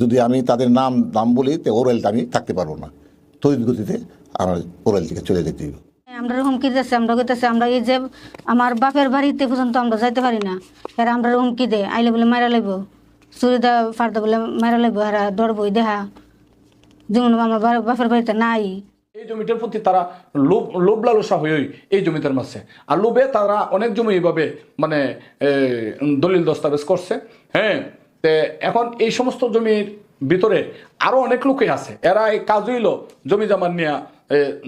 যদি আমি তাদের নাম নাম বলি তো ওরাইলটা আমি থাকতে পারব না। তড়িৎ গতিতে আমার ওরাইল থেকে চলে যেতে হবে আমরা হুমকি দিতেছে আমরা কইতেছে আমরা এই যে আমার বাপের বাড়িতে পর্যন্ত আমরা যাইতে পারি না এরা আমরা হুমকি দে আইলে বলে মারা লাইব চুরিদা ফারদা বলে মারা লাইব এরা ডরবই দেহা। যেমন আমার বাপের বাড়িতে নাই। এই জমিটার প্রতি তারা লোভ লোভ লালসা হয়েই এই জমিটার মাঝে। আর লোভে তারা অনেক জমি এইভাবে মানে দলিল দস্তাবেজ করছে। হ্যাঁ তে এখন এই সমস্ত জমির ভিতরে আরও অনেক লোকই আছে। এরা এই কাজ হইল জমি জামা নিয়ে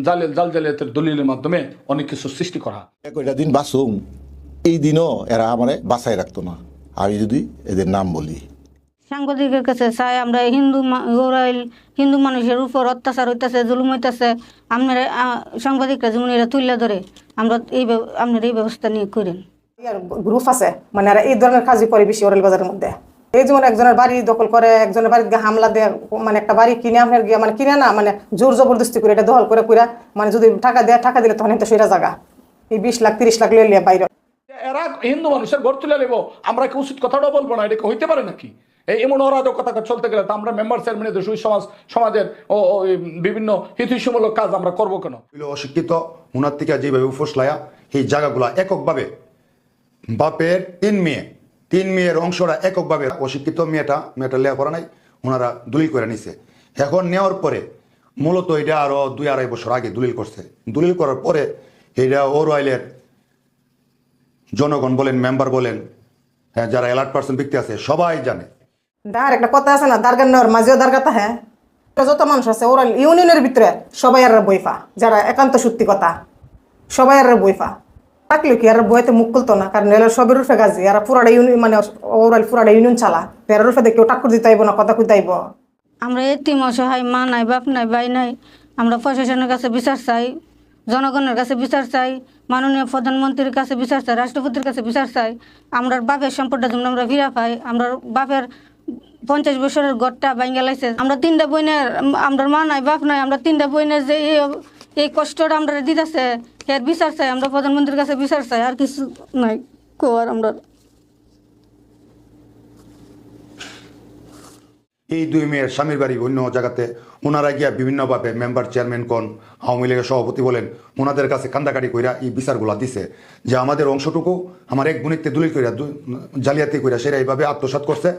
জালে জাল জালিয়াতের দলিলের মাধ্যমে অনেক কিছু সৃষ্টি করা। কয়টা দিন বাঁচুম এই দিনও এরা আমারে বাঁচাই রাখতো না। আমি যদি এদের নাম বলি। সাংবাদিকের কাছে চাই আমরা হিন্দু ওরাইল হিন্দু মানুষের উপর অত্যাচার হইতেছে জুলুম হইতেছে। আপনারা সাংবাদিকরা যেমন এরা তুলে ধরে আমরা এই আপনারা এই ব্যবস্থা নিয়ে করেন। গ্রুপ আছে মানে এই ধরনের কাজই করে বেশি ওরেল বাজারের মধ্যে। এই যেমন একজনের বাড়ি দখল করে একজনের বাড়িতে গিয়ে হামলা দেয় মানে একটা বাড়ি কিনে আপনার গিয়ে মানে কিনে না মানে জোর জবরদস্তি করে এটা দখল করে করে মানে যদি টাকা দেয় টাকা দিলে তখন এটা সেটা জায়গা। এই বিশ লাখ তিরিশ লাখ লিয়ে লিয়ে বাইরে। এরা হিন্দু মানুষের ঘর তুলে নেব আমরা কি উচিত কথাটা বলব না? এটা হইতে পারে নাকি? এই এমন অরাজকতা চলতে গেলে তো আমরা মেম্বার চেয়ারম্যানের সুই সমাজ সমাজের ও বিভিন্ন হিতৈষমূলক কাজ আমরা করব কেন? অশিক্ষিত উনার থেকে যেভাবে উপসলায়া এই জায়গাগুলা এককভাবে বাপের তিন মেয়ে তিন মেয়ের অংশটা এককভাবে অশিক্ষিত, মেয়েটা মেয়েটা লেখাপড়া নাই, ওনারা দলিল করে নিছে। এখন নেওয়ার পরে মূলত এটা আরও দুই আড়াই বছর আগে দলিল করছে। দলিল করার পরে এটা ওর অয়েলের জনগণ বলেন মেম্বার বলেন হ্যাঁ যারা অ্যালার্ট পার্সন ব্যক্তি আছে, সবাই জানে। আর একটা কথা আছে না, দারগার নেওয়ার মাঝেও দারগাতা হ্যাঁ? যত মানুষ আছে, ওরা ইউনিয়নের ভিতরে সবাই আর বইফা, যারা একান্ত সত্যি কথা, সবাই আর বইফা। থাকলেও কি আর বইতে মুখ খুলতো না? কারণ এরা সবের রূপে গাজি, আর পুরাটা ইউনিয়ন মানে ওরাল পুরাটা ইউনিয়ন চালা। এর রূপে দেখে কেউ টাক্কর দিতে না, কথা কইতে আইব। আমরা এতিম অসহায়, মা নাই, বাপ নাই, ভাই নাই। আমরা প্রশাসনের কাছে বিচার চাই, জনগণের কাছে বিচার চাই, মাননীয় প্রধানমন্ত্রীর কাছে বিচার চাই, রাষ্ট্রপতির কাছে বিচার চাই। আমরা বাপের সম্পদটা যেমন আমরা ফিরা পাই আমরা বাপের পঞ্চাশ বছরের গড়টা ভাঙ্গা লাইছে। আমরা তিনটা বইনের আমরা মা নাই, বাপ নাই, আমরা তিনটা বইনের যে এই কষ্টটা আমরা দিতেছে এর বিচার চাই, আমরা প্রধানমন্ত্রীর কাছে বিচার চাই, আর কিছু নাই, কোয়ার আমরা। এই দুই মেয়ের স্বামীর বাড়ি অন্য জায়গাতে, ওনারা গিয়া বিভিন্নভাবে মেম্বার চেয়ারম্যান কোন, আওয়ামী লীগের সভাপতি বলেন, ওনাদের কাছে কান্দাকাটি কইরা এই বিচারগুলা দিছে, যে আমাদের অংশটুকু আমার এক গুণিতে দলিল কইরা জালিয়াতি কইরা সেরা এইভাবে আত্মসাৎ করছে,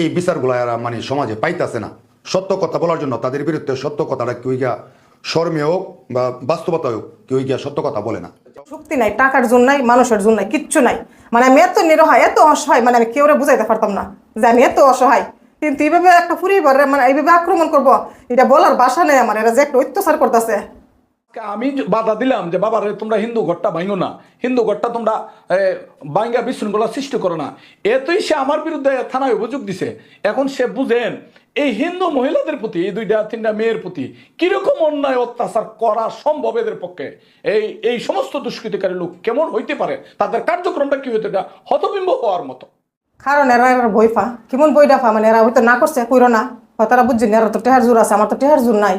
এই বিচারগুলা এরা মানে সমাজে পাইতাছে না। সত্য কথা বলার জন্য তাদের বিরুদ্ধে সত্য কথাটা কেউ গিয়া শর্মে হোক বা বাস্তবতা হোক কেউ গিয়া সত্য কথা বলে না। শক্তি নাই, টাকার জন্য নাই, মানুষের জন্য নাই, কিচ্ছু নাই। মানে আমি এত নিরহায় এত অসহায় মানে আমি কেউ বুঝাইতে পারতাম না যে আমি এত অসহায়। কিন্তু এইভাবে একটা পরিবারে মানে এইভাবে আক্রমণ করব, এটা বলার বাসা নেই আমার এরা যে একটা অত্যাচার করতেছে। আমি বাধা দিলাম যে বাবা রে তোমরা হিন্দু ঘরটা ভাঙো না। হিন্দু ঘরটা তোমরা বাঙ্গা বিশৃঙ্খলা সৃষ্টি করো না। এতই সে আমার বিরুদ্ধে থানায় অভিযোগ দিছে। এখন সে বুঝেন, এই হিন্দু মহিলাদের প্রতি, এই দুইটা, তিনটা মেয়ের প্রতি কীরকম অন্যায় অত্যাচার করা সম্ভব এদের পক্ষে? এই এই সমস্ত দুষ্কৃতিকারী লোক কেমন হইতে পারে? তাদের কার্যক্রমটা কি হইতে এটা হতবিম্ব হওয়ার মতো। কারণ এরা এরা বইফা কেমন বইটা ফা মানে এরা হয়তো না করছে, কইরো না। তারা বুঝছি এরা তো টেহার জোর আছে, আমার তো টেহার জোর নাই।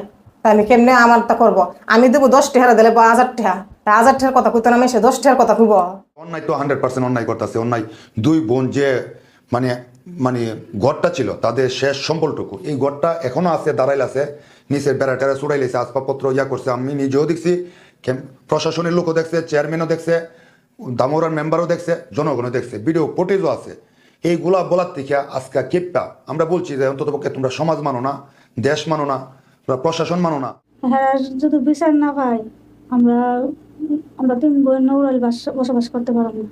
আমি কেমনে আমার তা করব? আমি দেবো দশ টেহারা, দিলে বা হাজার টেহা। হাজার টেহার কথা কইতো না আমি, সে দশ টেহার কথা কইব। অন্যায় তো হান্ড্রেড পার্সেন্ট অন্যায় করতেছে। অন্যায় দুই বোন যে মানে মানে ঘরটা ছিল, তাদের শেষ সম্বলটুকু। এই ঘরটা এখনও আছে দাঁড়াইল আছে নিচের বেড়া টেরা চুড়াইলেছে আসবাবপত্র ইয়া করছে। আমি নিজেও দেখছি প্রশাসনের লোকও দেখছে, চেয়ারম্যানও দেখছে, দামোরার মেম্বারও দেখছে, জনগণও দেখছে। ভিডিও ফুটেজও আছে। এইগুলা বলার থেকে আজকে কেপটা, আমরা বলছি যে অন্তত পক্ষে তোমরা সমাজ মানো না, দেশ মানো না তোমরা প্রশাসন মানো না। হ্যাঁ যদি বিচার না পাই আমরা আমরা তিন বোন নৌরাল বসবাস করতে পারব না।